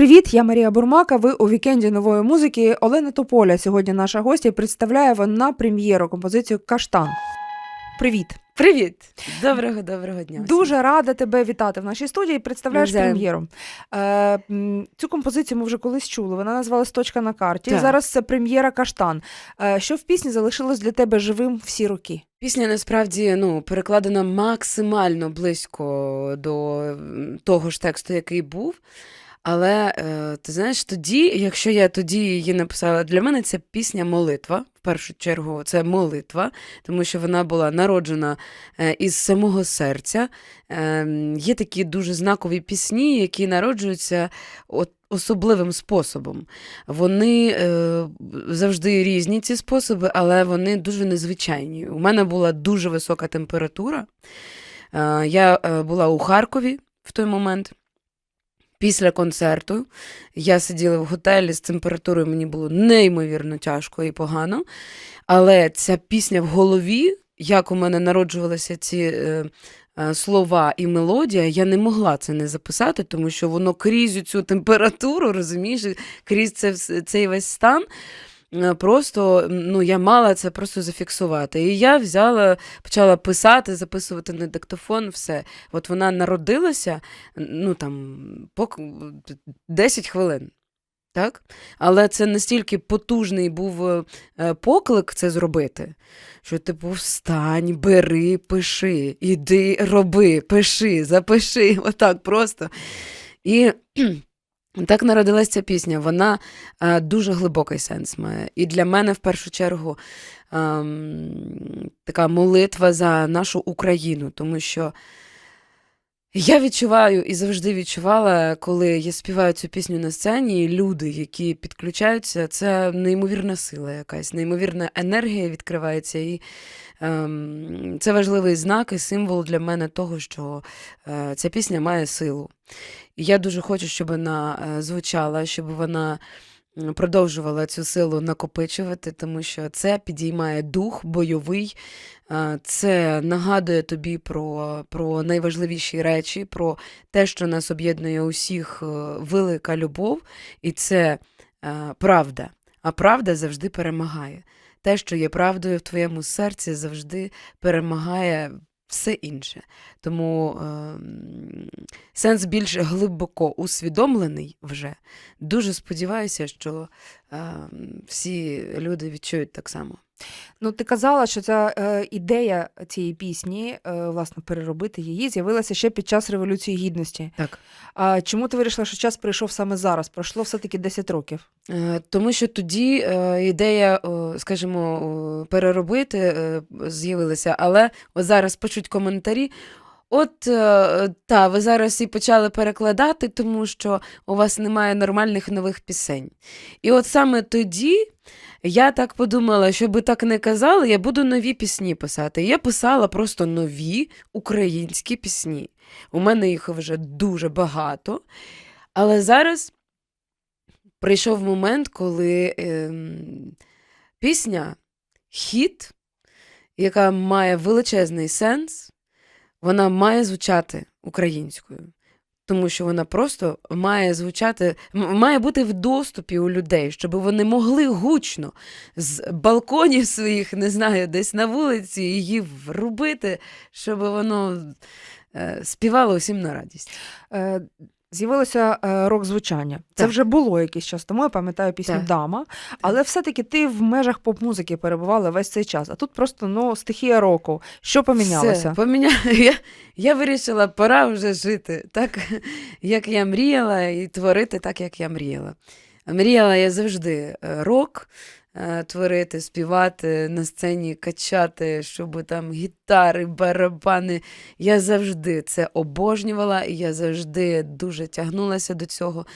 Привіт, я Марія Бурмака. Ви у вікенді нової музики. Олена Тополя сьогодні наша гостя представляє вона прем'єру композицію Каштан. Привіт, Привіт! Доброго доброго дня. дуже рада тебе вітати в нашій студії. Представляєш Навзаєм. прем'єру. Е, цю композицію ми вже колись чули. Вона називалась Точка на карті. Так. Зараз це прем'єра Каштан. Е, що в пісні залишилось для тебе живим всі роки? Пісня насправді ну, перекладена максимально близько до того ж тексту, який був. Але е, ти знаєш, тоді, якщо я тоді її написала, для мене ця пісня молитва. В першу чергу, це молитва, тому що вона була народжена е, із самого серця. Е, є такі дуже знакові пісні, які народжуються от, особливим способом. Вони е, завжди різні, ці способи, але вони дуже незвичайні. У мене була дуже висока температура. Я була у Харкові в той момент. Після концерту я сиділа в готелі з температурою, мені було неймовірно тяжко і погано. Але ця пісня в голові, як у мене народжувалися ці е, е, слова і мелодія, я не могла це не записати, тому що воно крізь цю температуру, розумієш, крізь це, цей весь стан. Е, Просто ну, я мала це просто зафіксувати. І я взяла, почала писати, записувати на диктофон, все. От вона народилася, ну там, 10 хвилин. Так? Але це настільки потужний був е, поклик це зробити, що типу встань, бери, пиши, іди, роби, пиши, запиши, отак просто. І так народилась ця пісня. Вона е, дуже глибокий сенс має. І для мене, в першу чергу, е, така молитва за нашу Україну, тому що я відчуваю і завжди відчувала, коли я співаю цю пісню на сцені, люди, які підключаються, це неймовірна сила якась, неймовірна енергія відкривається. І ем, це важливий знак і символ для мене того, що е, ця пісня має силу. І я дуже хочу, щоб вона е, звучала, щоб вона продовжувала цю силу накопичувати, тому що це підіймає дух бойовий, це нагадує тобі про, про найважливіші речі, про те, що нас об'єднує усіх е, велика любов, і це е, правда. А правда завжди перемагає. Те, що є правдою в твоєму серці, завжди перемагає все інше. Тому е, сенс більш глибоко усвідомлений вже. Дуже сподіваюся, що е, всі люди відчують так само. Ну, ти казала, що ця е, ідея цієї пісні, е, власне, переробити її, з'явилася ще під час Революції Гідності. Так. А чому ти вирішила, що час прийшов саме зараз? Пройшло все-таки 10 років. Е, Тому що тоді е, ідея, е, скажімо, переробити е, з'явилася, але зараз почуть коментарі. От е, та, ви зараз і почали перекладати, тому що у вас немає нормальних нових пісень. І от саме тоді я так подумала, щоб так не казали, я буду нові пісні писати. Я писала просто нові українські пісні. У мене їх вже дуже багато. Але зараз прийшов момент, коли ем, пісня, хіт, яка має величезний сенс, вона має звучати українською. Тому що вона просто має звучати, має бути в доступі у людей, щоб вони могли гучно з балконів своїх, не знаю, десь на вулиці її врубити, щоб воно Співала співало усім на радість. З'явилося е, рок-звучання. Це Так. вже було якийсь час тому, я пам'ятаю пісню Так. Дама. Але все-таки ти в межах поп-музики перебувала весь цей час. А тут просто ну, стихія року. Що помінялося? Все, поміня... я, я вирішила, пора вже жити так, як я мріяла, і творити так, як я мріяла. Мріяла я завжди е, рок творити, співати на сцені, качати, щоб там гітари, барабани. Я завжди це обожнювала, і я завжди дуже тягнулася до цього.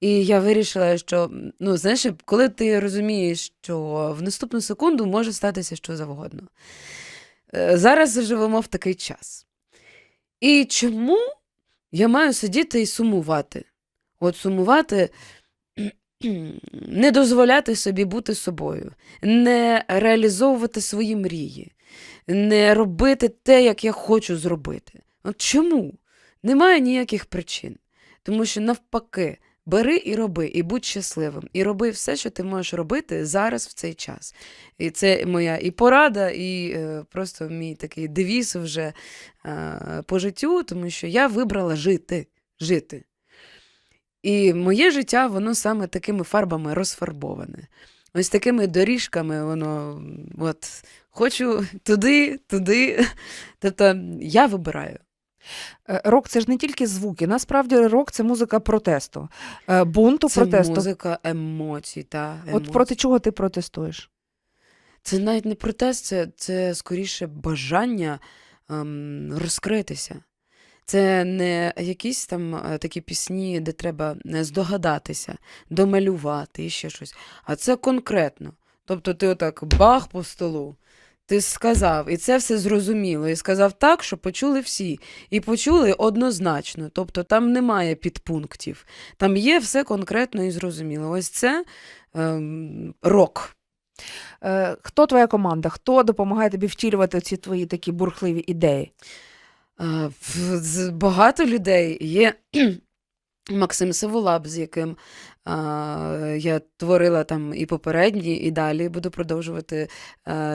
І я вирішила, що ну, знаєш, коли ти розумієш, що в наступну секунду може статися що завгодно. Е, Зараз живемо в такий час. І чому я маю сидіти і сумувати? От сумувати, не дозволяти собі бути собою, не реалізовувати свої мрії, не робити те, як я хочу зробити. От чому? Немає ніяких причин. Тому що навпаки, Бери і роби, і будь щасливим. І роби все, що ти можеш робити зараз в цей час. І це моя і порада, і е, просто мій такий девіз вже е, по життю, тому що я вибрала жити. жити. І моє життя, воно саме такими фарбами розфарбоване. Ось такими доріжками воно от хочу туди, туди. Тобто я вибираю. Е, Рок це ж не тільки звуки. Насправді рок це музика протесту, е, бунту Це протесту. музика емоцій. Та, От проти чого ти протестуєш? Це навіть не протест, це, це скоріше бажання ем, розкритися. Це не якісь там е, такі пісні, де треба здогадатися, домалювати і ще щось. А це конкретно. Тобто ти отак бах по столу, ти сказав, і це все зрозуміло. І сказав так, що почули всі. І почули однозначно. Тобто там немає підпунктів. Там є все конкретно і зрозуміло. Ось це ем, рок. Е, Хто твоя команда? Хто допомагає тобі втілювати ці твої такі бурхливі ідеї? З- Багато людей є. Максим Саволаб, з яким я творила там і попередні, і далі буду продовжувати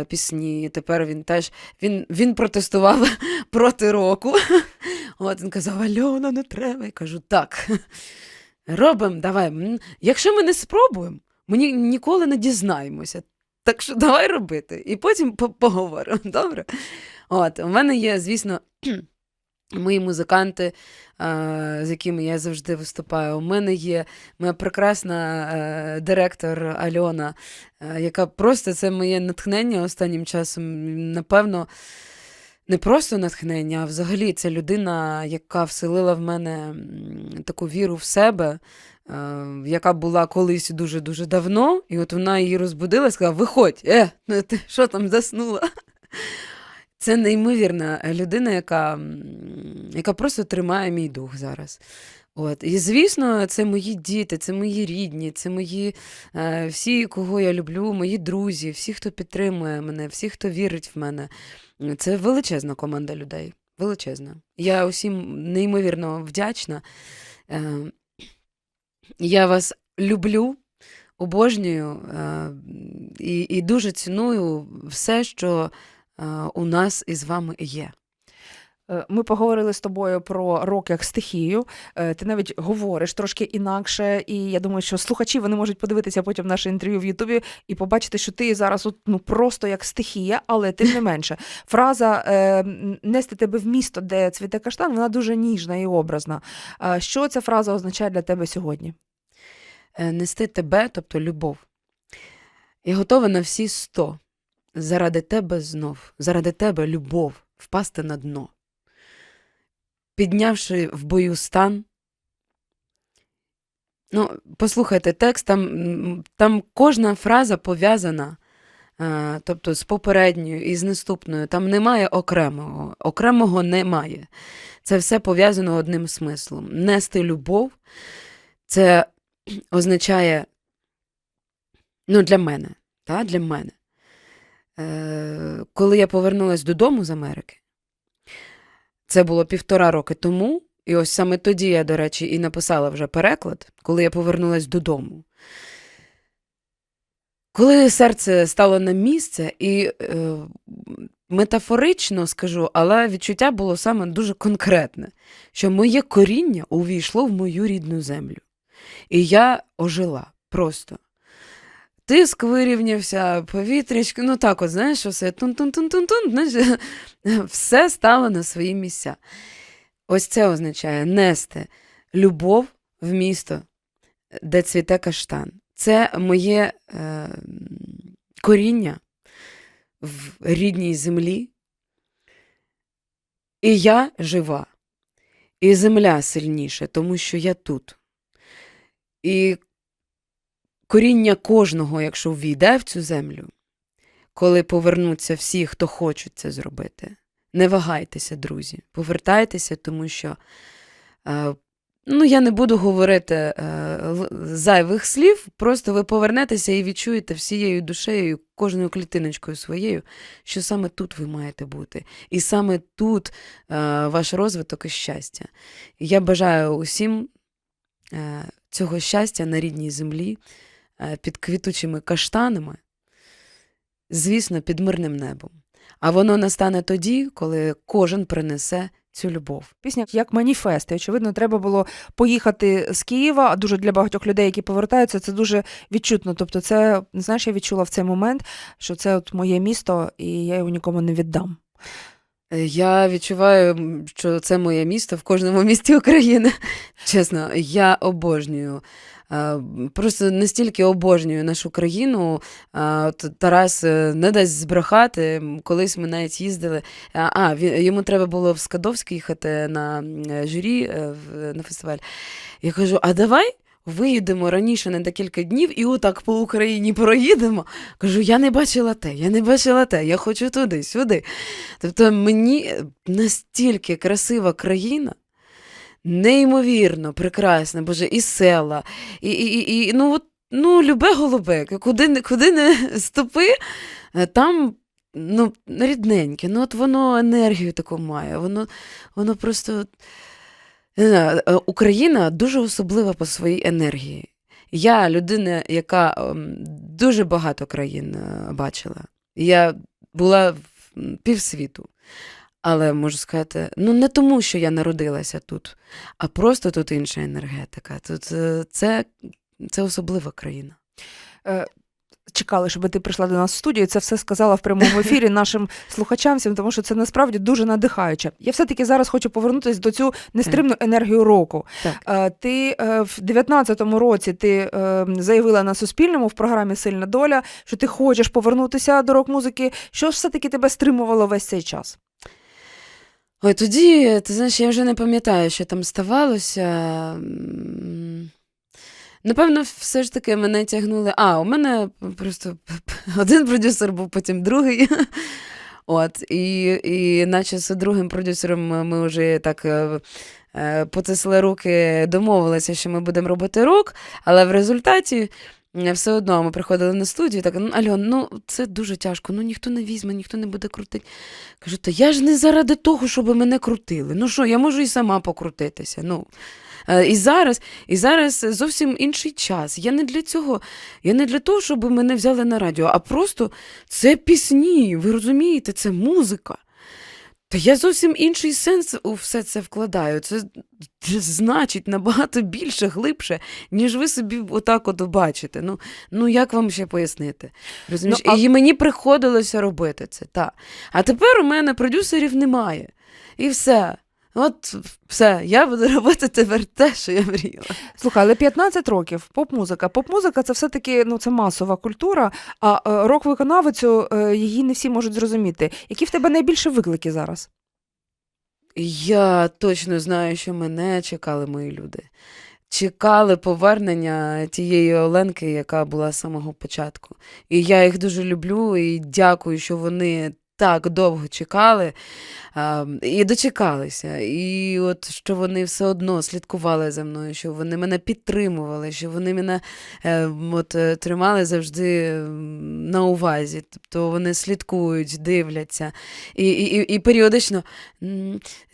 пісні. Тепер він теж він, він протестував проти року. От він казав: Альона, не треба. Я кажу, так. Робимо, давай. Якщо ми не спробуємо, ми ні- ніколи не дізнаємося. Так що давай робити. І потім поговоримо. Добре? От, у мене є, звісно, мої музиканти, е, з якими я завжди виступаю. У мене є моя прекрасна е, директор Альона, е, яка просто це моє натхнення останнім часом. Напевно, не просто натхнення, а взагалі це людина, яка вселила в мене таку віру в себе. Яка була колись дуже-дуже давно, і от вона її розбудила і сказала: Виходь, е, ти що там заснула? Це неймовірна людина, яка, яка просто тримає мій дух зараз. От. І звісно, це мої діти, це мої рідні, це мої е, всі, кого я люблю, мої друзі, всі, хто підтримує мене, всі, хто вірить в мене. Це величезна команда людей. Величезна. Я усім неймовірно вдячна. Е, я вас люблю, обожнюю е, і, і дуже ціную все, що е, у нас із вами є. Е, Ми поговорили з тобою про рок як стихію. Е, Ти навіть говориш трошки інакше, і я думаю, що слухачі вони можуть подивитися потім наше інтерв'ю в Ютубі і побачити, що ти зараз от, ну просто як стихія, але тим не менше. Фраза е, нести тебе в місто, де цвіте каштан, вона дуже ніжна і образна. Що ця фраза означає для тебе сьогодні? Е, Нести тебе, тобто любов. Я готова на всі сто. Заради тебе знов, заради тебе любов, впасти на дно. Піднявши в бою стан. Ну, послухайте текст, там, там кожна фраза пов'язана, е, тобто з попередньою і з наступною. Там немає окремого. Окремого немає. Це все пов'язано одним смислом. Нести любов це означає, ну, для мене, та, для мене. Е, коли я повернулася додому з Америки, це було півтора роки тому, і ось саме тоді я, до речі, і написала вже переклад, коли я повернулася додому. Коли серце стало на місце, і е, метафорично скажу, але відчуття було саме дуже конкретне, що моє коріння увійшло в мою рідну землю. І я ожила просто. Тиск вирівнявся, повітрячко, ну так, от, знаєш, все тун-тун-тун-тун-тун, знаєш, все стало на свої місця. Ось це означає нести любов в місто, де цвіте каштан. Це моє е, коріння в рідній землі. І я жива, і земля сильніша, тому що я тут. І коріння кожного, якщо ввійде в цю землю, коли повернуться всі, хто хочуть це зробити, не вагайтеся, друзі, повертайтеся, тому що е, ну, я не буду говорити е, зайвих слів, просто ви повернетеся і відчуєте всією душею, кожною клітиночкою своєю, що саме тут ви маєте бути. І саме тут е, ваш розвиток і щастя. Я бажаю усім цього щастя на рідній землі під квітучими каштанами, звісно, під мирним небом. А воно настане тоді, коли кожен принесе цю любов. Пісня як маніфест. І, очевидно, треба було поїхати з Києва. А дуже для багатьох людей, які повертаються, це дуже відчутно. Тобто, це знаєш, я відчула в цей момент, що це от моє місто, і я його нікому не віддам. Е, Я відчуваю, що це моє місто в кожному місті України. Чесно, я обожнюю. Е, Просто настільки обожнюю нашу країну. От Тарас е, не дасть збрехати. Колись ми навіть їздили. А, він, йому треба було в Скадовськ їхати на е, журі е, на фестиваль. Я кажу: а давай виїдемо раніше на декілька днів і отак по Україні проїдемо. Кажу, я не бачила те, я не бачила те, я хочу туди, сюди. Тобто мені настільки красива країна, неймовірно прекрасна, боже, і села, і, і, і, ну, от, ну, любе голубе, куди, куди не ступи, е, там ну, рідненьке, ну от воно енергію таку має, воно, воно просто. Е, Україна дуже особлива по своїй енергії. Я людина, яка ем, дуже багато країн е, бачила. Я була в півсвіту. Але можу сказати, ну не тому, що я народилася тут, а просто тут інша енергетика. Тут е, це, це особлива країна. Е, Чекали, щоб ти прийшла до нас в студію. Це все сказала в прямому ефірі нашим слухачам, всім, тому що це насправді дуже надихаюче. Я все-таки зараз хочу повернутися до цю нестримну енергію року. Так. Е, Ти в 19-му році ти заявила на Суспільному в програмі Сильна доля, що ти хочеш повернутися до рок-музики. Що ж все-таки тебе стримувало весь цей час? Ой, тоді, ти знаєш, я вже не пам'ятаю, що там ставалося. Напевно, все ж таки мене тягнули. А, у мене просто один продюсер був, потім другий. От, і, і наче з другим продюсером ми вже так е, е, потисли руки, домовилися, що ми будемо робити рок, але в результаті все одно ми приходили на студію, так, Альон, ну це дуже тяжко, ну ніхто не візьме, ніхто не буде крутити. Кажу, то я ж не заради того, щоб мене крутили. Ну що, я можу і сама покрутитися. Ну. Е, І зараз, і зараз зовсім інший час. Я не для цього, я не для того, щоб мене взяли на радіо, а просто це пісні, ви розумієте, це музика. Та я зовсім інший сенс у все це вкладаю. Це, значить набагато більше, глибше, ніж ви собі отак от бачите. Ну, ну як вам ще пояснити? Розумієш? Ну, а- І мені приходилося робити це. Та. А тепер у мене продюсерів немає. І все. От все, я буду робити тепер те, що я мріяла. Слухай, але 15 років поп-музика. Поп-музика це все-таки ну, це масова культура, а е, рок-виконавицю е, її не всі можуть зрозуміти. Які в тебе найбільше виклики зараз? Я точно знаю, що мене чекали мої люди. Чекали повернення тієї Оленки, яка була з самого початку. І я їх дуже люблю і дякую, що вони так довго чекали а, і дочекалися. І от що вони все одно слідкували за мною, що вони мене підтримували, що вони мене е, от, тримали завжди на увазі. Тобто вони слідкують, дивляться. І, і, і, і періодично.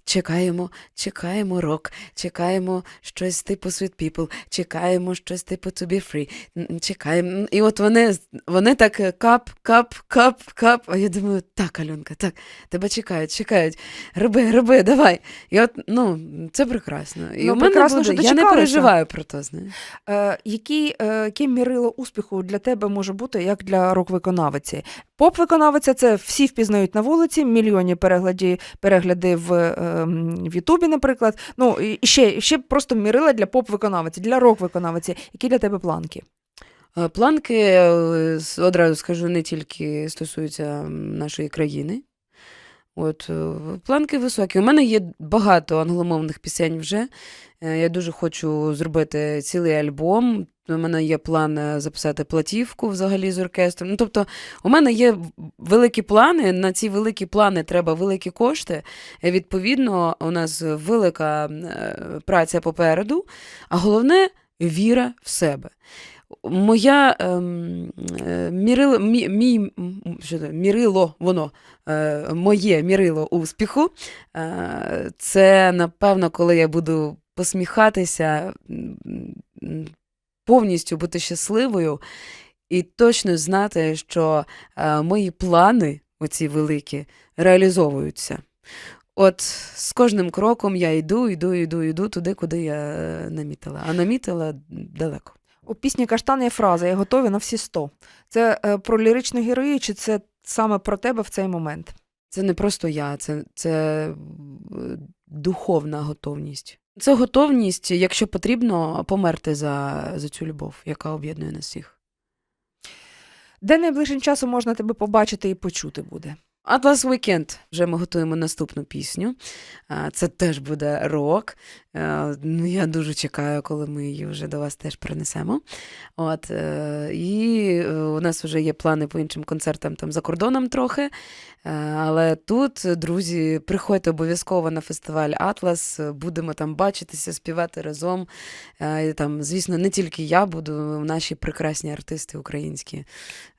Чекаємо, чекаємо рок, чекаємо щось типу Sweet People, чекаємо щось типу To Be Free, чекаємо. І от вони, вони так е, кап, кап, кап, кап. А я думаю, так, Альонка, так, тебе чекають, чекають. Роби, роби, давай. І от, ну, це прекрасно. І Ну, у мене прекрасно, буде, що я не переживаю про то, знаєш. Е, які, е, яке мірило успіху для тебе може бути як для рок-виконавиці? Поп-виконавиця це всі впізнають на вулиці, мільйонні перегляді, перегляди в, е, в Ютубі, наприклад. Ну, і ще, ще просто мірила для поп-виконавиці, для рок-виконавиці. Які для тебе планки? Е, Планки, е, одразу скажу, не тільки стосуються нашої країни. От, е, планки високі. У мене є багато англомовних пісень вже. Е, Я дуже хочу зробити цілий альбом. У мене є план е, записати платівку взагалі з оркестром. Ну, тобто, у мене є великі плани. На ці великі плани треба великі кошти. Відповідно, у нас велика праця попереду, а головне віра в себе. Моя ем, е, мірило, мі, мій, що це, мірило, воно, е, моє мірило успіху, е, це, напевно, коли я буду посміхатися повністю бути щасливою і точно знати, що е, мої плани, оці великі, реалізовуються. От з кожним кроком я йду, йду, йду, йду туди, куди я е, намітила. А намітила далеко. У пісні Каштан є фраза Я готові на всі сто. Це е, про ліричну героїню, чи це саме про тебе в цей момент? Це не просто я, це, це е, духовна готовність. Це готовність, якщо потрібно, померти за, за цю любов, яка об'єднує нас всіх. Де найближчим часом можна тебе побачити і почути буде? Atlas Weekend. Вже ми готуємо наступну пісню. Це теж буде рок. Ну, я дуже чекаю, коли ми її вже до вас теж принесемо. От, е, і е, у нас вже є плани по іншим концертам там за кордоном трохи. Е, Але тут, друзі, приходьте обов'язково на фестиваль Атлас. Будемо там бачитися, співати разом. Там, звісно, не тільки я буду, наші прекрасні артисти українські.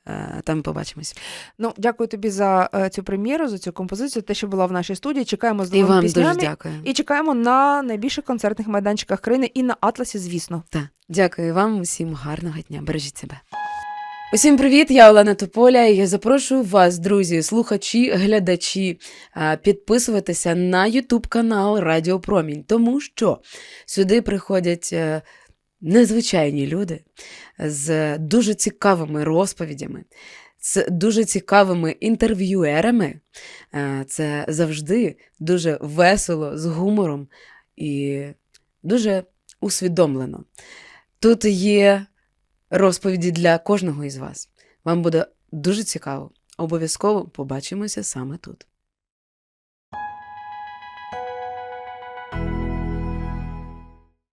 Е, Там побачимось. Ну, дякую тобі за е, цю прем'єру, за цю композицію, те, що була в нашій студії. Чекаємо з І новими вам піснями. дуже дякую. І чекаємо на найбільших концертних майданчиках країни і на Атласі, звісно. Так, дякую вам усім гарного дня. Бережіть себе. Усім привіт! Я Олена Тополя. І я запрошую вас, друзі, слухачі, глядачі, підписуватися на YouTube канал Радіо Промінь, тому що сюди приходять е, незвичайні люди з дуже цікавими розповідями, з дуже цікавими інтерв'юерами. Е, Це завжди дуже весело, з гумором і дуже усвідомлено. Тут є розповіді для кожного із вас. Вам буде дуже цікаво. Обов'язково побачимося саме тут.